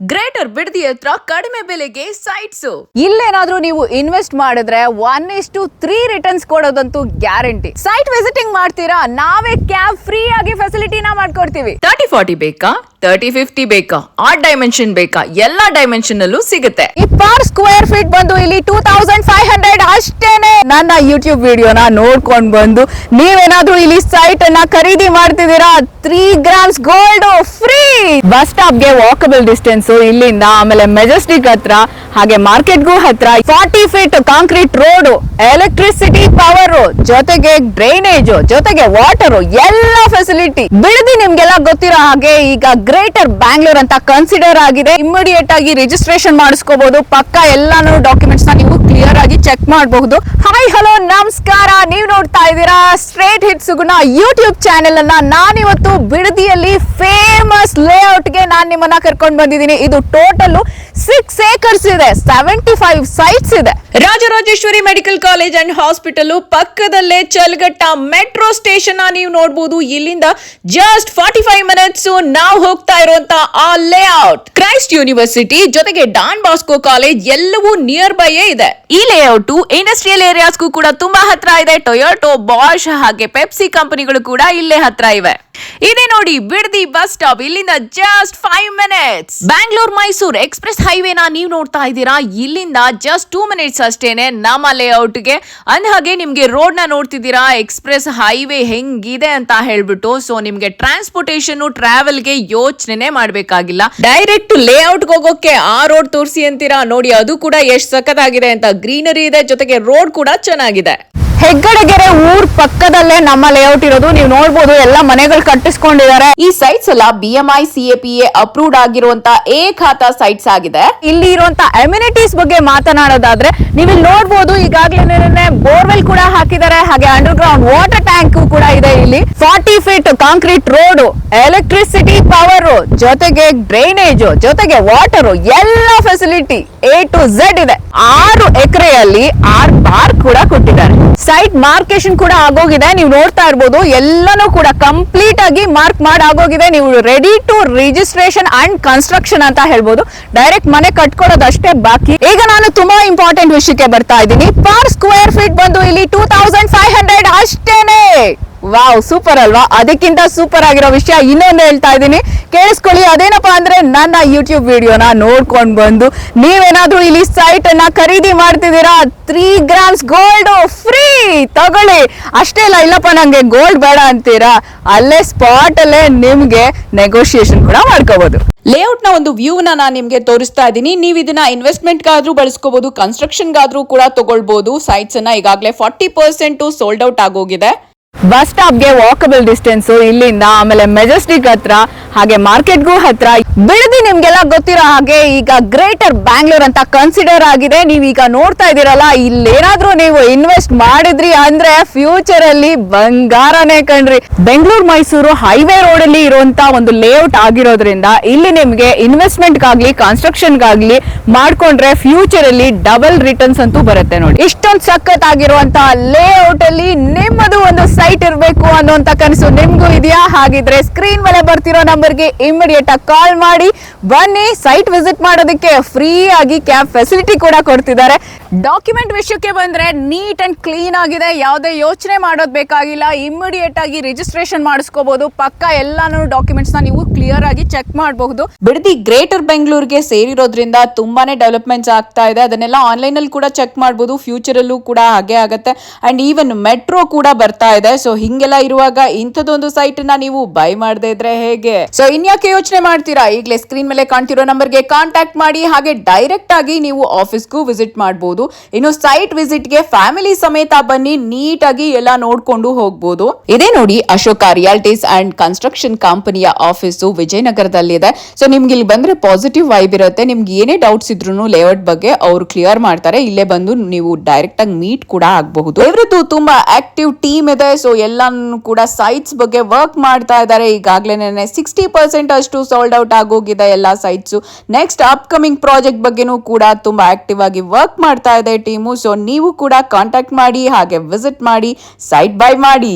Greater Bidadi ಹತ್ರ ಕಡಿಮೆ ಬೆಲೆಗೆ ಸೈಟ್ಸ್. ಇಲ್ಲೇನಾದ್ರೂ ನೀವು ಇನ್ವೆಸ್ಟ್ ಮಾಡಿದ್ರೆ ಒನ್ ಇಷ್ಟು ತ್ರೀ ರಿಟರ್ನ್ಸ್ ಕೊಡೋದಂತೂ ಗ್ಯಾರಂಟಿ. ಸೈಟ್ ವಿಸಿಟಿಂಗ್ ಮಾಡ್ತೀರಾ? ನಾವೇ ಕ್ಯಾಬ್ ಫ್ರೀ ಆಗಿ ಫೆಸಿಲಿಟಿನ ಮಾಡ್ಕೊಡ್ತೀವಿ. ತರ್ಟಿ ಫಾರ್ಟಿ ಬೇಕಾ? ತರ್ಟಿ ಫಿಫ್ಟಿ ಬೇಕಾ? ಆರ್ಟ್ ಡೈಮೆನ್ಷನ್ ಬೇಕಾ? ಎಲ್ಲಾ ಡೈಮೆನ್ಷನ್ ಅಲ್ಲೂ ಸಿಗುತ್ತೆ. ಈ ಪರ್ ಸ್ಕ್ವೇರ್ ಫೀಟ್ ಬಂದು ಇಲ್ಲಿ ಟೂ ತೌಸಂಡ್ ಫೈವ್ ಹಂಡ್ರೆಡ್ ಅಷ್ಟೇನೆ. ನನ್ನ ಯೂಟ್ಯೂಬ್ ವಿಡಿಯೋನ ನೋಡ್ಕೊಂಡ್ ಬಂದು ನೀವೇನಾದ್ರೂ ಇಲ್ಲಿ ಸೈಟ್ ಅನ್ನ ಖರೀದಿ ಮಾಡ್ತಿದ್ದೀರಾ? Three grams gold free bus ಸ್ಟಾಪ್ಗೆ walkable distance ಇಲ್ಲಿಂದ ಆಮೇಲೆ ಮೆಜೆಸ್ಟಿಕ್ ಹತ್ರ, ಹಾಗೆ ಮಾರ್ಕೆಟ್ಗೂ ಹತ್ರ forty feet concrete road electricity power ಜೊತೆಗೆ ಡ್ರೈನೇಜ್ ಜೊತೆಗೆ ವಾಟರ್ ಎಲ್ಲ ಫೆಸಿಲಿಟಿ ಬಿಡದಿ ನಿಮ್ಗೆಲ್ಲ ಗೊತ್ತಿರೋ ಹಾಗೆ ಈಗ ಗ್ರೇಟರ್ ಬ್ಯಾಂಗ್ಳೂರ್ ಅಂತ ಕನ್ಸಿಡರ್ ಆಗಿದೆ. ಇಮಿಡಿಯೇಟ್ ಆಗಿ ರಿಜಿಸ್ಟ್ರೇಷನ್ ಮಾಡಿಸ್ಕೋಬಹುದು ಪಕ್ಕ ಎಲ್ಲಾನು ಡಾಕ್ಯುಮೆಂಟ್ಸ್ನ ನೀವು ಕ್ಲಿಯರ್ ಆಗಿ ಚೆಕ್ ಮಾಡಬಹುದು. ಹಾಯ್ ಹಲೋ ನಮಸ್ಕಾರ. ನೀವು ನೋಡ್ತಾ ಇದ್ದೀರಾ straight hit Suguna YouTube channel ಅನ್ನ ನಾನಿವತ್ತು ಬಿಡದಿಯಲ್ಲಿ ಫೇಮಸ್ ಲೇಔಟ್ ನಾನು ನಾನ್ ನಿಮ್ಮನ್ನ ಕರ್ಕೊಂಡು ಬಂದಿದ್ದೀನಿ. ಇದು ಟೋಟಲ್ ಸಿಕ್ಸ್ ಏಕರ್ಸ್ ಇದೆ. ಸೆವೆಂಟಿ ಫೈವ್ ಸೈಟ್ಸ್ ಇದೆ. Rajarajeshwari medical college and hospital ಪಕ್ಕದಲ್ಲೇ ಚಲ್ಗಟ್ಟ ಮೆಟ್ರೋ ಸ್ಟೇಷನ್ ನೀವು ನೋಡಬಹುದು ಇಲ್ಲಿಂದ ಜಸ್ಟ್ ಫಾರ್ಟಿ ಫೈವ್ ಮಿನಿಟ್ಸ್ ನಾವು ಹೋಗ್ತಾ ಇರುವಂತ ಆ ಲೇಔಟ್ ಕ್ರೈಸ್ಟ್ ಯೂನಿವರ್ಸಿಟಿ ಜೊತೆಗೆ ಡಾನ್ ಬಾಸ್ಕೋ ಕಾಲೇಜ್ ಎಲ್ಲವೂ ನಿಯರ್ ಬೈಯೇ ಇದೆ. ಈ ಲೇಔಟ್ ಇಂಡಸ್ಟ್ರಿಯಲ್ ಏರಿಯಾಸ್ಗೂ ಕೂಡ ತುಂಬಾ ಹತ್ರ ಇದೆ. ಟೊಯೋಟೋ ಬಾಷ್ ಹಾಗೆ ಪೆಪ್ಸಿ ಕಂಪನಿಗಳು ಕೂಡ ಇಲ್ಲೇ ಹತ್ರ ಇವೆ. ಇದೇ ನೋಡಿ ಬಿಡದಿ ಬಸ್ ಸ್ಟಾಪ್ ಇಲ್ಲಿಂದ just five minutes Bangalore Mysore express ಹೈವೇನ ನೀವು ನೋಡ್ತಾ ಇದ್ದೀರಾ? ಇಲ್ಲಿಂದ ಜಸ್ಟ್ ಟೂ ಮಿನಿಟ್ಸ್ ಅಷ್ಟೇನೆ ನಮ್ಮ ಲೇಔಟ್ಗೆ ಅಂದ ಹಾಗೆ ನಿಮ್ಗೆ ರೋಡ್ನ ನೋಡ್ತಿದ್ದೀರಾ? ಎಕ್ಸ್ಪ್ರೆಸ್ ಹೈವೇ ಹೆಂಗಿದೆ ಅಂತ ಹೇಳ್ಬಿಟ್ಟು. ಸೊ ನಿಮ್ಗೆ ಟ್ರಾನ್ಸ್ಪೋರ್ಟೇಷನ್ ಟ್ರಾವೆಲ್ಗೆ ಯೋಚನೆ ಮಾಡ್ಬೇಕಾಗಿಲ್ಲ. ಡೈರೆಕ್ಟ್ ಲೇಔಟ್ ಹೋಗೋಕೆ ಆ ರೋಡ್ ತೋರಿಸಿ ಅಂತೀರಾ? ನೋಡಿ, ಅದು ಕೂಡ ಎಷ್ಟು ಆಗಿದೆ ಅಂತ. ಗ್ರೀನರಿ ಇದೆ, ಜೊತೆಗೆ ರೋಡ್ ಕೂಡ ಚೆನ್ನಾಗಿದೆ. ಹೆಗ್ಗಡಗೆರೆ ಊರ್ ಪಕ್ಕದಲ್ಲೇ ನಮ್ಮ ಲೇಔಟ್ ಇರೋದು. ನೀವು ನೋಡ್ಬೋದು ಎಲ್ಲ ಮನೆಗಳು ಕಟ್ಟಿಸ್ಕೊಂಡಿದ್ದಾರೆ. ಈ ಸೈಟ್ಸ್ ಎಲ್ಲ B M I C A P A approved ಆಗಿರುವಂತ ಎ ಖಾತಾ ಸೈಟ್ಸ್ ಆಗಿದೆ. ಇಲ್ಲಿ ಇರುವಂತ ಅಮ್ಯುನಿಟೀಸ್ ಬಗ್ಗೆ ಮಾತನಾಡೋದಾದ್ರೆ ನೀವು ಇಲ್ಲಿ ನೋಡ್ಬೋದು ಈಗಾಗಲೇ ಬೋರ್ವೆಲ್ ಕೂಡ ಹಾಕಿದ್ದಾರೆ. ಹಾಗೆ ಅಂಡರ್ ಗ್ರೌಂಡ್ ವಾಟರ್ ಟ್ಯಾಂಕ್ ಕೂಡ ಇದೆ ಇಲ್ಲಿ. Forty feet concrete road electricity power ಜೊತೆಗೆ ಡ್ರೈನೇಜ್ ಜೊತೆಗೆ ವಾಟರ್ ಎಲ್ಲ ಫೆಸಿಲಿಟಿ ಎ ಟು ಝೆಡ್ ಇದೆ. ಆರು ಎಕರೆಯಲ್ಲಿ ಆರ್ ಬಾರ್ ಕೂಡ ಕೊಟ್ಟಿದ್ದಾರೆ. ಸೈಟ್ ಮಾರ್ಕೇಶನ್ ಕೂಡ ಆಗೋಗಿದೆ. ನೀವು ನೋಡ್ತಾ ಇರ್ಬೋದು, ಎಲ್ಲನೂ ಕೂಡ ಕಂಪ್ಲೀಟ್ ಆಗಿ ಮಾರ್ಕ್ ಮಾಡಿ ಆಗೋಗಿದೆ. ನೀವು ready to registration and construction ಅಂತ ಹೇಳ್ಬೋದು. ಡೈರೆಕ್ಟ್ ಮನೆ ಕಟ್ಕೊಳ್ಳೋದಷ್ಟೇ ಬಾಕಿ. ಈಗ ನಾನು ತುಂಬಾ ಇಂಪಾರ್ಟೆಂಟ್ ವಿಷಯಕ್ಕೆ ಬರ್ತಾ ಇದ್ದೀನಿ. ಪರ್ ಸ್ಕ್ವೇರ್ ಫೀಟ್ ಬಂದು ಇಲ್ಲಿ ಟೂ ತೌಸಂಡ್ ಫೈವ್ ಹಂಡ್ರೆಡ್ ಅಷ್ಟೇನೆ ವಾವ್ ಸೂಪರ್ ಅಲ್ವಾ? ಅದಕ್ಕಿಂತ ಸೂಪರ್ ಆಗಿರೋ ವಿಷಯ ಇನ್ನೊಂದು ಹೇಳ್ತಾ ಇದ್ದೀನಿ. ಕೇಳಿಸ್ಕೊಳ್ಳಿ, ಅದೇನಪ್ಪಾ ಅಂದ್ರೆ ನನ್ನ ಯೂಟ್ಯೂಬ್ ವಿಡಿಯೋನ ನೋಡ್ಕೊಂಡು ಬಂದು ನೀವೇನಾದ್ರೂ ಇಲ್ಲಿ ಸೈಟ್ ಅನ್ನ ಖರೀದಿ ಮಾಡ್ತಿದ್ದೀರಾ? ತ್ರೀ ಗ್ರಾಮ್ಸ್ ಗೋಲ್ಡ್ ಫ್ರೀ ತಗೊಳ್ಳಿ. ಅಷ್ಟೇ ಇಲ್ಲ ಇಲ್ಲಪ್ಪ, ನಂಗೆ ಗೋಲ್ಡ್ ಬೇಡ ಅಂತೀರಾ? ಅಲ್ಲೇ ಸ್ಪಾಟ್ ಅಲ್ಲೇ ನಿಮ್ಗೆ ನೆಗೋಷಿಯೇಷನ್ ಕೂಡ ಮಾಡ್ಕೋಬಹುದು ಲೇಔಟ್ನ ಒಂದು ವ್ಯೂ ನ ನಾನು ನಿಮ್ಗೆ ತೋರಿಸ್ತಾ ಇದ್ದೀನಿ. ನೀವು ಇದನ್ನ ಇನ್ವೆಸ್ಟ್ಮೆಂಟ್ ಗಾದ್ರೂ ಬಳಸ್ಕೋಬಹುದು ಕನ್ಸ್ಟ್ರಕ್ಷನ್ ಗಾದ್ರೂ ಕೂಡ ತಗೊಳ್ಬಹುದು ಸೈಟ್ಸ್ ಅನ್ನ ಈಗಾಗಲೇ ಫಾರ್ಟಿ ಪರ್ಸೆಂಟ್ ಸೋಲ್ಡ್ ಔಟ್ ಆಗೋಗಿದೆ. ಬಸ್ ಸ್ಟಾಪ್ಗೆ ವಾಕಬಲ್ ಡಿಸ್ಟೆನ್ಸ್ ಇಲ್ಲಿಂದ ಆಮೇಲೆ ಮೆಜೆಸ್ಟಿಕ್ ಹತ್ರ, ಹಾಗೆ ಮಾರ್ಕೆಟ್ಗೂ ಹತ್ರ. ಬಿಡದಿ ನಿಮ್ಗೆಲ್ಲ ಗೊತ್ತಿರೋ ಹಾಗೆ ಈಗ ಗ್ರೇಟರ್ ಬ್ಯಾಂಗ್ಳೂರ್ ಅಂತ ಕನ್ಸಿಡರ್ ಆಗಿದೆ. ನೀವು ಈಗ ನೋಡ್ತಾ ಇದೀರಲ್ಲ ಇಲ್ಲೇನಾದ್ರೂ ನೀವು ಇನ್ವೆಸ್ಟ್ ಮಾಡಿದ್ರಿ ಅಂದ್ರೆ ಫ್ಯೂಚರ್ ಅಲ್ಲಿ ಬಂಗಾರನೇ ಕಣ್ರಿ. ಬೆಂಗಳೂರು ಮೈಸೂರು ಹೈವೇ ರೋಡ್ ಅಲ್ಲಿ ಇರುವಂತ ಒಂದು ಲೇಔಟ್ ಆಗಿರೋದ್ರಿಂದ ಇಲ್ಲಿ ನಿಮ್ಗೆ ಇನ್ವೆಸ್ಟ್ಮೆಂಟ್ ಗಾಗ್ಲಿ ಕನ್ಸ್ಟ್ರಕ್ಷನ್ ಗಾಗ್ಲಿ ಮಾಡ್ಕೊಂಡ್ರೆ ಫ್ಯೂಚರ್ ಅಲ್ಲಿ ಡಬಲ್ ರಿಟರ್ನ್ಸ್ ಅಂತೂ ಬರುತ್ತೆ ನೋಡಿ. ಇಷ್ಟೊಂದು ಸಖತ್ ಆಗಿರುವಂತಹ ಲೇಔಟ್ ಅಲ್ಲಿ ನಿಮ್ಮದು ಒಂದು ಸೈಟ್ ಇರಬೇಕು ಅನ್ನುವಂತ ಕನಸು ನಿಮ್ಗೂ ಇದೆಯಾ? ಹಾಗಿದ್ರೆ ಸ್ಕ್ರೀನ್ ಮೇಲೆ ಬರ್ತಿರೋ ನಂಬರ್ಗೆ ಇಮಿಡಿಯೇಟ್ ಆಗಿ ಕಾಲ್ ಮಾಡಿ. ಬನ್ನಿ ಸೈಟ್ ವಿಸಿಟ್ ಮಾಡೋದಕ್ಕೆ ಫ್ರೀ ಆಗಿ ಕ್ಯಾಬ್ ಫೆಸಿಲಿಟಿ ಕೂಡ ಕೊಡ್ತಿದ್ದಾರೆ. ಡಾಕ್ಯುಮೆಂಟ್ ವಿಷಯಕ್ಕೆ ಬಂದ್ರೆ ನೀಟ್ ಅಂಡ್ ಕ್ಲೀನ್ ಆಗಿದೆ. ಯಾವುದೇ ಯೋಚನೆ ಮಾಡೋದು ಬೇಕಾಗಿಲ್ಲ. ಇಮಿಡಿಯೇಟ್ ಆಗಿ ರಿಜಿಸ್ಟ್ರೇಷನ್ ಮಾಡಿಸ್ಕೋಬಹುದು ಪಕ್ಕ ಎಲ್ಲಾನು ಡಾಕ್ಯುಮೆಂಟ್ಸ್ನ ನೀವು ಕ್ಲಿಯರ್ ಆಗಿ ಚೆಕ್ ಮಾಡಬಹುದು. ಬಿಡದಿ ಗ್ರೇಟರ್ ಬೆಂಗಳೂರಿಗೆ ಸೇರಿರೋದ್ರಿಂದ ತುಂಬಾನೇ ಡೆವಲಪ್ಮೆಂಟ್ಸ್ ಆಗ್ತಾ ಇದೆ. ಅದನ್ನೆಲ್ಲ ಆನ್ಲೈನ್ ಅಲ್ಲಿ ಕೂಡ ಚೆಕ್ ಮಾಡಬಹುದು ಫ್ಯೂಚರ್ ಅಲ್ಲೂ ಕೂಡ ಹಾಗೆ ಆಗುತ್ತೆ. ಅಂಡ್ ಈವನ್ ಮೆಟ್ರೋ ಕೂಡ ಬರ್ತಾ ಇದೆ. ಸೊ ಹಿಂಗೆಲ್ಲ ಇರುವಾಗ ಇಂಥದ್ದೊಂದು ಸೈಟ್ನ ನೀವು ಬೈ ಮಾಡದೇ ಇದ್ರೆ ಹೇಗೆ? ಸೊ ಇನ್ಯಾಕೆ ಯೋಚನೆ ಮಾಡ್ತೀರಾ? ಈಗಲೇ ಸ್ಕ್ರೀನ್ ಮೇಲೆ ಕಾಣ್ತಿರೋ ನಂಬರ್ಗೆ ಕಾಂಟ್ಯಾಕ್ಟ್ ಮಾಡಿ, ಹಾಗೆ ಡೈರೆಕ್ಟ್ ಆಗಿ ನೀವು ಆಫೀಸ್ಗೂ ವಿಸಿಟ್ ಮಾಡಬಹುದು ಇನ್ನು ಸೈಟ್ ವಿಸಿಟ್ಗೆ ಫ್ಯಾಮಿಲಿ ಸಮೇತ ಬನ್ನಿ ನೀಟ್ ಆಗಿ ಎಲ್ಲ ನೋಡ್ಕೊಂಡು ಹೋಗ್ಬಹುದು ಇದೇ ನೋಡಿ ಅಶೋಕ ರಿಯಾಲಿಟೀಸ್ ಅಂಡ್ ಕನ್ಸ್ಟ್ರಕ್ಷನ್ ಕಂಪನಿಯ ಆಫೀಸು ವಿಜಯನಗರದಲ್ಲಿದೆ. ಸೊ ನಿಮ್ಗೆ ಇಲ್ಲಿ ಬಂದ್ರೆ ಪಾಸಿಟಿವ್ ವೈಬ್ ಇರುತ್ತೆ. ನಿಮ್ಗೆ ಏನೇ ಡೌಟ್ಸ್ ಇದ್ರು ಲೇಔಟ್ ಬಗ್ಗೆ ಅವರು ಕ್ಲಿಯರ್ ಮಾಡ್ತಾರೆ. ಇಲ್ಲೇ ಬಂದು ನೀವು ಡೈರೆಕ್ಟ್ ಆಗಿ ಮೀಟ್ ಕೂಡ ಆಗಬಹುದು. ಇವರದ್ದು ತುಂಬಾ ಆಕ್ಟಿವ್ ಟೀಮ್ ಇದೆ. ಸೊ ಎಲ್ಲಾನು ಕೂಡ ಸೈಟ್ಸ್ ಬಗ್ಗೆ ವರ್ಕ್ ಮಾಡ್ತಾ ಇದ್ದಾರೆ. ಈಗಾಗಲೇ ಸಿಕ್ಸ್ಟಿ ಪರ್ಸೆಂಟ್ ಅಷ್ಟು ಸೋಲ್ಡ್ ಔಟ್ ಆಗೋಗಿದೆ ಎಲ್ಲ ಸೈಟ್ಸ್ ನೆಕ್ಸ್ಟ್ ಅಪ್ಕಮಿಂಗ್ ಪ್ರಾಜೆಕ್ಟ್ ಬಗ್ಗೆನೂ ಕೂಡ ತುಂಬ ಆಕ್ಟಿವ್ ಆಗಿ ವರ್ಕ್ ಮಾಡ್ತಾ ಇದೆ ಟೀಮು ಸೊ ನೀವು ಕೂಡ ಕಾಂಟ್ಯಾಕ್ಟ್ ಮಾಡಿ, ಹಾಗೆ ವಿಸಿಟ್ ಮಾಡಿ ಸೈಟ್ ಬೈ ಮಾಡಿ.